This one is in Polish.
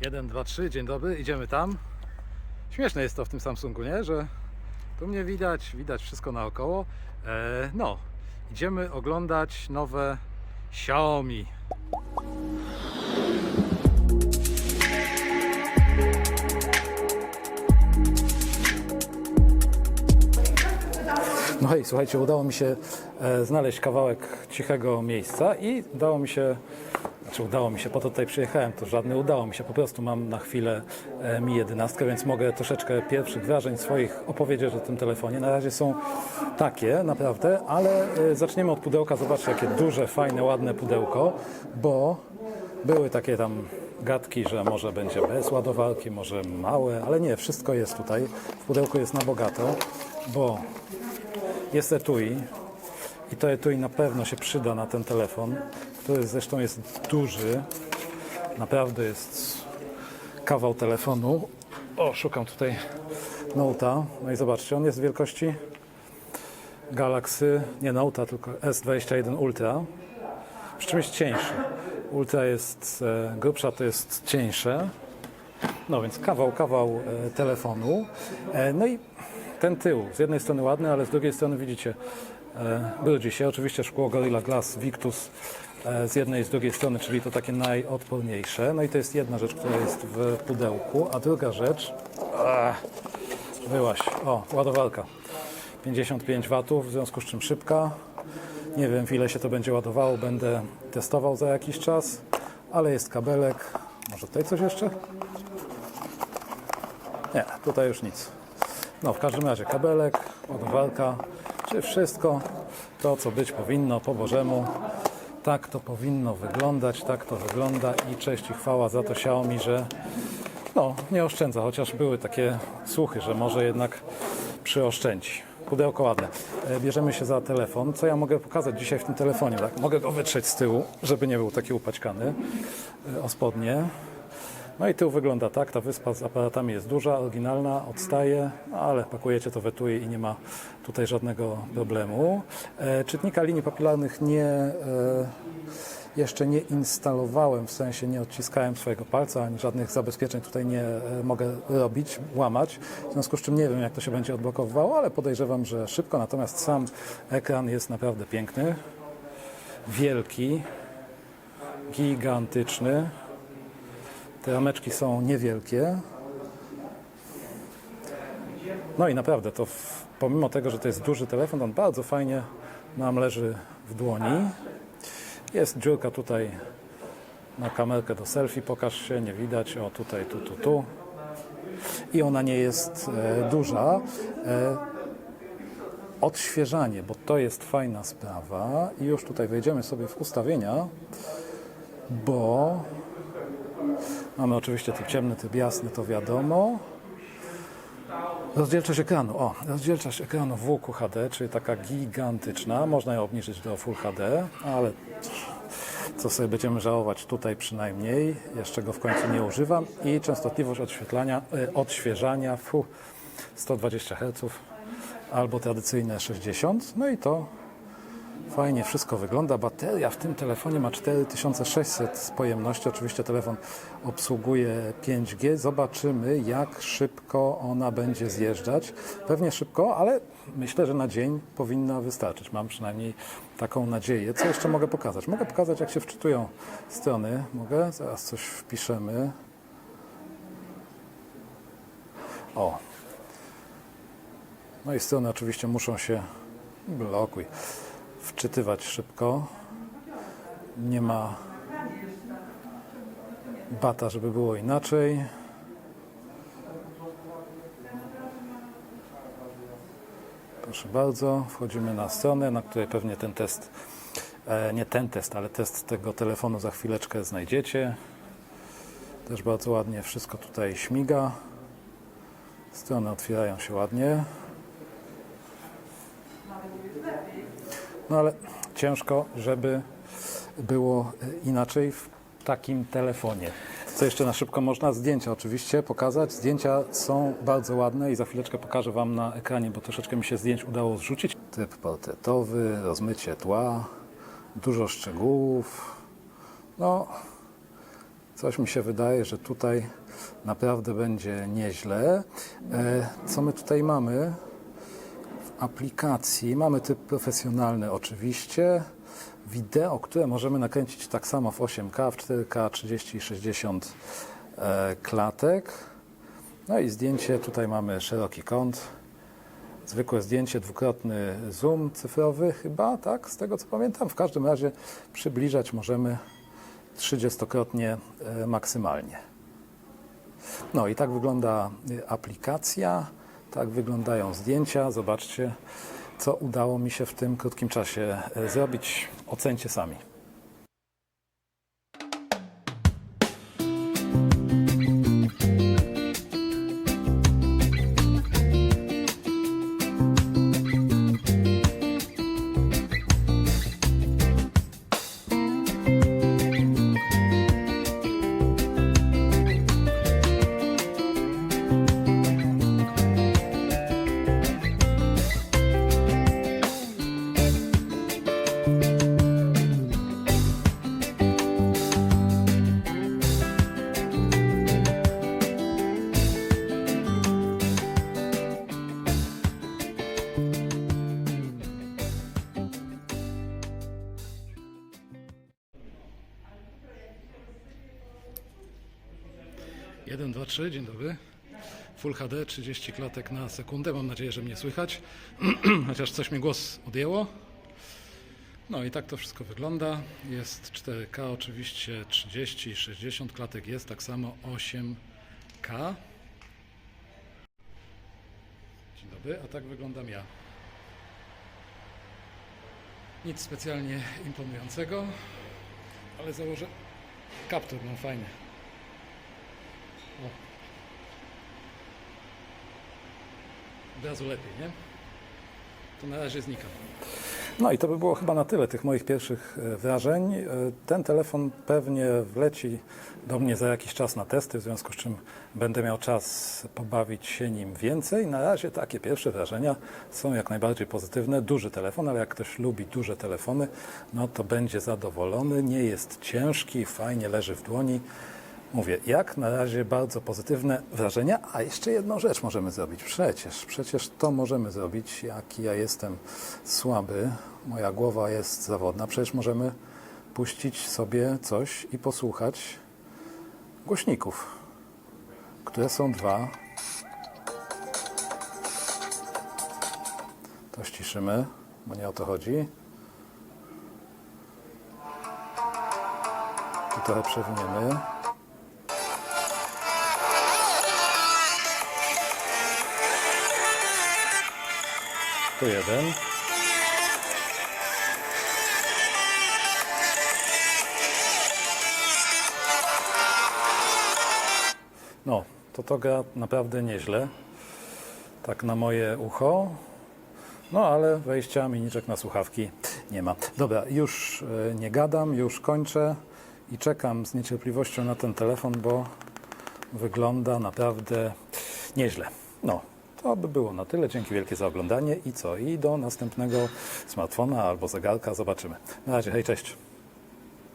1, 2, 3, dzień dobry, idziemy tam. Śmieszne jest to w tym Samsungu, nie? Że tu mnie widać, widać wszystko naokoło. E, no, idziemy oglądać nowe Xiaomi. No hej, słuchajcie, udało mi się e, znaleźć kawałek cichego miejsca i udało mi się, znaczy udało mi się, po to tutaj przyjechałem, to żadne udało mi się, po prostu mam na chwilę e, Mi 11, więc mogę troszeczkę pierwszych wrażeń swoich opowiedzieć o tym telefonie. Na razie są takie, naprawdę, ale e, zaczniemy od pudełka, zobaczcie jakie duże, fajne, ładne pudełko, bo były takie tam gadki, że może będzie bez ładowarki, może małe, ale nie, wszystko jest tutaj. W pudełku jest na bogato, bo jest etui i to etui na pewno się przyda na ten telefon, który zresztą jest duży. Naprawdę jest kawał telefonu. O, szukam tutaj Note'a. No i zobaczcie, on jest wielkości Galaxy, nie Note'a, tylko S21 Ultra. Przy czym jest cieńszy. Ultra jest e, grubsza, to jest cieńsze. No więc kawał, kawał e, telefonu. E, no i ten tył, z jednej strony ładny, ale z drugiej strony widzicie, e, brudzi się. Oczywiście szkło Gorilla Glass Victus z jednej i z drugiej strony, czyli to takie najodporniejsze. No i to jest jedna rzecz, która jest w pudełku, a druga rzecz, ach, byłaś, o, ładowarka. 55 watów, w związku z czym szybka. Nie wiem, w ile się to będzie ładowało, będę testował za jakiś czas, ale jest kabelek. Może tutaj coś jeszcze? Nie, tutaj już nic. No, w każdym razie kabelek, ładowarka, czy wszystko to, co być powinno po Bożemu. Tak to powinno wyglądać, tak to wygląda i cześć i chwała za to Xiaomi, że no, nie oszczędza, chociaż były takie słuchy, że może jednak przyoszczędzi. Pudełko ładne. E, Bierzemy się za telefon. Co ja mogę pokazać dzisiaj w tym telefonie? Tak? Mogę go wytrzeć z tyłu, żeby nie był taki upaćkany e, o spodnie. No i tył wygląda tak, ta wyspa z aparatami jest duża, oryginalna, odstaje, ale pakujecie to w etui i nie ma tutaj żadnego problemu. E, czytnika linii papilarnych nie, e, jeszcze nie instalowałem, w sensie nie odciskałem swojego palca, ani żadnych zabezpieczeń tutaj nie e, mogę robić, łamać, w związku z czym nie wiem jak to się będzie odblokowywało, ale podejrzewam, że szybko, natomiast sam ekran jest naprawdę piękny, wielki, gigantyczny. Te rameczki są niewielkie. No i naprawdę, to w, pomimo tego, że to jest duży telefon, on bardzo fajnie nam leży w dłoni. Jest dziurka tutaj na kamerkę do selfie, pokaż się, nie widać, o tutaj, tu, tu, tu. I ona nie jest e, duża. E, odświeżanie, bo to jest fajna sprawa. I już tutaj wejdziemy sobie w ustawienia, bo Mamy oczywiście tryb ciemny, tryb jasny, to wiadomo. Rozdzielczość ekranu. O, rozdzielczość ekranu w QHD, czyli taka gigantyczna. Można ją obniżyć do Full HD, ale co sobie będziemy żałować tutaj przynajmniej. Jeszcze go w końcu nie używam. I częstotliwość odświetlania, e, odświeżania fu, 120 Hz albo tradycyjne 60. No i to Fajnie wszystko wygląda. Bateria w tym telefonie ma 4600 pojemności. Oczywiście telefon obsługuje 5G. Zobaczymy, jak szybko ona będzie zjeżdżać. Pewnie szybko, ale myślę, że na dzień powinna wystarczyć. Mam przynajmniej taką nadzieję. Co jeszcze mogę pokazać? Mogę pokazać, jak się wczytują strony. Mogę? Zaraz coś wpiszemy. O. No i strony oczywiście muszą się blokuj wczytywać szybko. Nie ma bata, żeby było inaczej. Proszę bardzo, wchodzimy na stronę, na której pewnie ten test, e, nie ten test, ale test tego telefonu za chwileczkę znajdziecie. Też bardzo ładnie wszystko tutaj śmiga. Strony otwierają się ładnie. No ale ciężko, żeby było inaczej w takim telefonie. Co jeszcze na szybko można? Zdjęcia oczywiście pokazać. Zdjęcia są bardzo ładne i za chwileczkę pokażę Wam na ekranie, bo troszeczkę mi się zdjęć udało zrzucić. Tryb portretowy, rozmycie tła, dużo szczegółów. No, Coś mi się wydaje, że tutaj naprawdę będzie nieźle. E, Co my tutaj mamy? Aplikacji mamy typ profesjonalny oczywiście. Wideo, które możemy nakręcić tak samo w 8K, w 4K, 30 i 60 e, klatek. No i zdjęcie, tutaj mamy szeroki kąt. Zwykłe zdjęcie, dwukrotny zoom cyfrowy chyba, tak? Z tego co pamiętam. W każdym razie przybliżać możemy 30-krotnie e, maksymalnie. No i tak wygląda aplikacja, tak wyglądają zdjęcia. Zobaczcie, co udało mi się w tym krótkim czasie e, zrobić. Ocencie sami. Jeden, dwa, trzy, dzień dobry. Full HD, 30 klatek na sekundę. Mam nadzieję, że mnie słychać. Chociaż coś mi głos odjęło. No i tak to wszystko wygląda. Jest 4K, oczywiście 30 i 60 klatek jest, tak samo 8K. Dzień dobry, a tak wyglądam ja. Nic specjalnie imponującego, ale założę kaptur, no fajny. O. Od razu lepiej, nie? To na razie znikam. No i to by było chyba na tyle tych moich pierwszych e, wrażeń. E, Ten telefon pewnie wleci do mnie za jakiś czas na testy, w związku z czym będę miał czas pobawić się nim więcej. Na razie takie pierwsze wrażenia są jak najbardziej pozytywne. Duży telefon, ale jak ktoś lubi duże telefony, no to będzie zadowolony. Nie jest ciężki, fajnie leży w dłoni. Mówię, jak na razie bardzo pozytywne wrażenia, a jeszcze jedną rzecz możemy zrobić. Przecież, przecież to możemy zrobić, jaki ja jestem słaby, moja głowa jest zawodna, przecież możemy puścić sobie coś i posłuchać głośników, które są dwa. To ściszymy, bo nie o to chodzi. Tu trochę przewiniemy. To jeden. No, to to gra naprawdę nieźle. Tak na moje ucho. No, ale wejścia miniczek na słuchawki nie ma. Dobra, już e, nie gadam, już kończę i czekam z niecierpliwością na ten telefon, bo wygląda naprawdę nieźle. No, to by było na tyle. Dzięki wielkie za oglądanie i co? I do następnego smartfona albo zegarka zobaczymy. Na razie, hej, cześć.